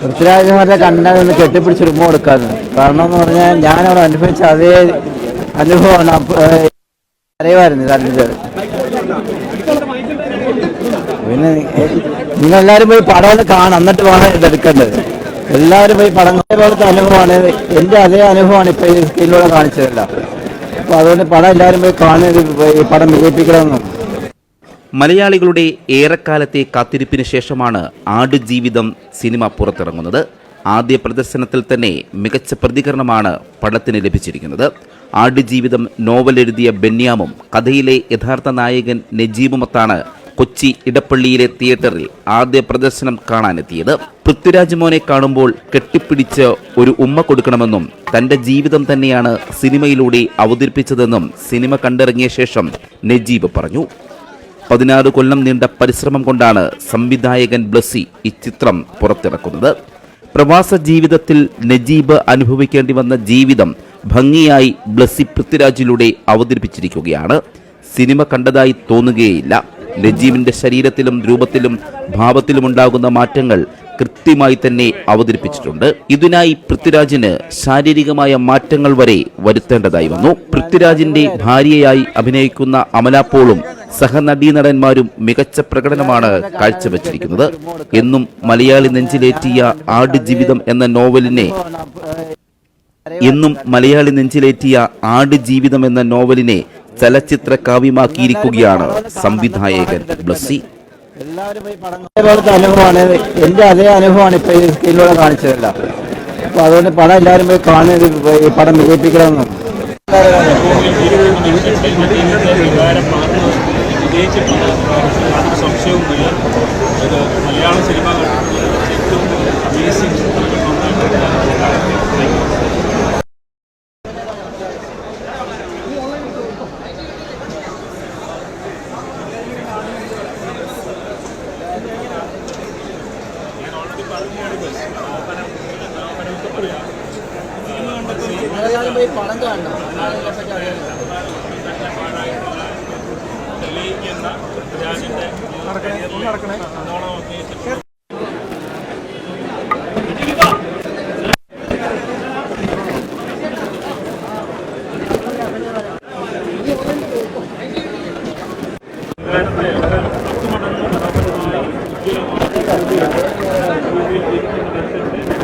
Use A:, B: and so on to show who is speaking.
A: പൃഥ്വിരാജ് കണ്ടാൽ ഒന്ന് കെട്ടിപ്പിടിച്ച് ഉമ്മ കൊടുക്കാന്ന് കാരണം എന്ന് പറഞ്ഞാൽ ഞാൻ അവിടെ അനുഭവിച്ച അതേ അനുഭവമാണ്. അറിയുമായിരുന്നു കണ്ടിട്ട് പിന്നെ നിങ്ങൾ എല്ലാവരും പോയി പടം ഒന്ന് കാണാം എന്നിട്ട് വേണം ഇതെടുക്കേണ്ടത് എല്ലാവരും പോയി പടം പോലത്തെ അനുഭവമാണ്. എന്റെ അതേ അനുഭവമാണ് ഇപ്പോൾ ഈ സ്ക്രീനിലൂടെ കാണിച്ചതല്ല. അപ്പോൾ അതുകൊണ്ട് പടം എല്ലാവരും പോയി കാണുന്നത് പടം വിജയിപ്പിക്കണമെന്നും
B: മലയാളികളുടെ ഏറെക്കാലത്തെ കാത്തിരിപ്പിന് ശേഷമാണ് ആടുജീവിതം സിനിമ പുറത്തിറങ്ങുന്നത്. ആദ്യ പ്രദർശനത്തിൽ തന്നെ മികച്ച പ്രതികരണമാണ് പടത്തിന് ലഭിച്ചിരിക്കുന്നത്. ആടുജീവിതം നോവൽ എഴുതിയ ബെന്യാമും കഥയിലെ യഥാർത്ഥ നായകൻ നജീബുമൊത്താണ് കൊച്ചി ഇടപ്പള്ളിയിലെ തിയേറ്ററിൽ ആദ്യ പ്രദർശനം കാണാനെത്തിയത്. പൃഥ്വിരാജ് മോനെ കാണുമ്പോൾ കെട്ടിപ്പിടിച്ച് ഒരു ഉമ്മ കൊടുക്കണമെന്നും തന്റെ ജീവിതം തന്നെയാണ് സിനിമയിലൂടെ അവതരിപ്പിച്ചതെന്നും സിനിമ കണ്ടിറങ്ങിയ ശേഷം നജീബ് പറഞ്ഞു. പതിനാറ് കൊല്ലം നീണ്ട പരിശ്രമം കൊണ്ടാണ് സംവിധായകൻ ബ്ലസി ഈ ചിത്രം പുറത്തിറക്കുന്നത്. പ്രവാസ ജീവിതത്തിൽ നജീബ് അനുഭവിക്കേണ്ടി വന്ന ജീവിതം ഭംഗിയായി ബ്ലസി പൃഥ്വിരാജിലൂടെ അവതരിപ്പിച്ചിരിക്കുകയാണ്. സിനിമ കണ്ടതായി തോന്നുകയില്ല. നജീബിന്റെ ശരീരത്തിലും രൂപത്തിലും ഭാവത്തിലുമുണ്ടാകുന്ന മാറ്റങ്ങൾ കൃത്യമായി തന്നെ അവതരിപ്പിച്ചിട്ടുണ്ട്. ഇതിനായി പൃഥ്വിരാജിന് ശാരീരികമായ മാറ്റങ്ങൾ വരെ വരുത്തേണ്ടതായി വന്നു. പൃഥ്വിരാജിന്റെ ഭാര്യയായി അഭിനയിക്കുന്ന അമലാപ്പോളും സഹനടീനടന്മാരും മികച്ച പ്രകടനമാണ് കാഴ്ചവെച്ചിരിക്കുന്നത്. എന്നും മലയാളി നെഞ്ചിലേറ്റിയ ആടുജീവിതം എന്ന നോവലിനെ എന്നും മലയാളി നെഞ്ചിലേറ്റിയ ആടുജീവിതം എന്ന നോവലിനെ ചലച്ചിത്ര കാവ്യമാക്കിയിരിക്കുകയാണ് സംവിധായകൻ ബ്ലസ്സി.
A: എല്ലാവരും പോയി പടം പോലത്തെ അനുഭവമാണ് എന്റെ അതേ അനുഭവമാണ് ഇപ്പോൾ ഈ സ്ക്രീനിലൂടെ കാണിച്ചതല്ല. അപ്പോൾ അതുകൊണ്ട് പടം എല്ലാവരും പോയി കാണുന്നത് ഈ പടം വിജയിപ്പിക്കണമെന്നും
C: വിജയിച്ചിട്ടുണ്ട് യാതൊരു സംശയവുമില്ല ഇത് മലയാള സിനിമ കണ്ടിട്ടുള്ള ഏറ്റവും അമേസിംഗ്
A: പടം കാണണം
C: തെളിയിക്കുന്ന സിറാജിന്റെ നടക്കണേ Thank you.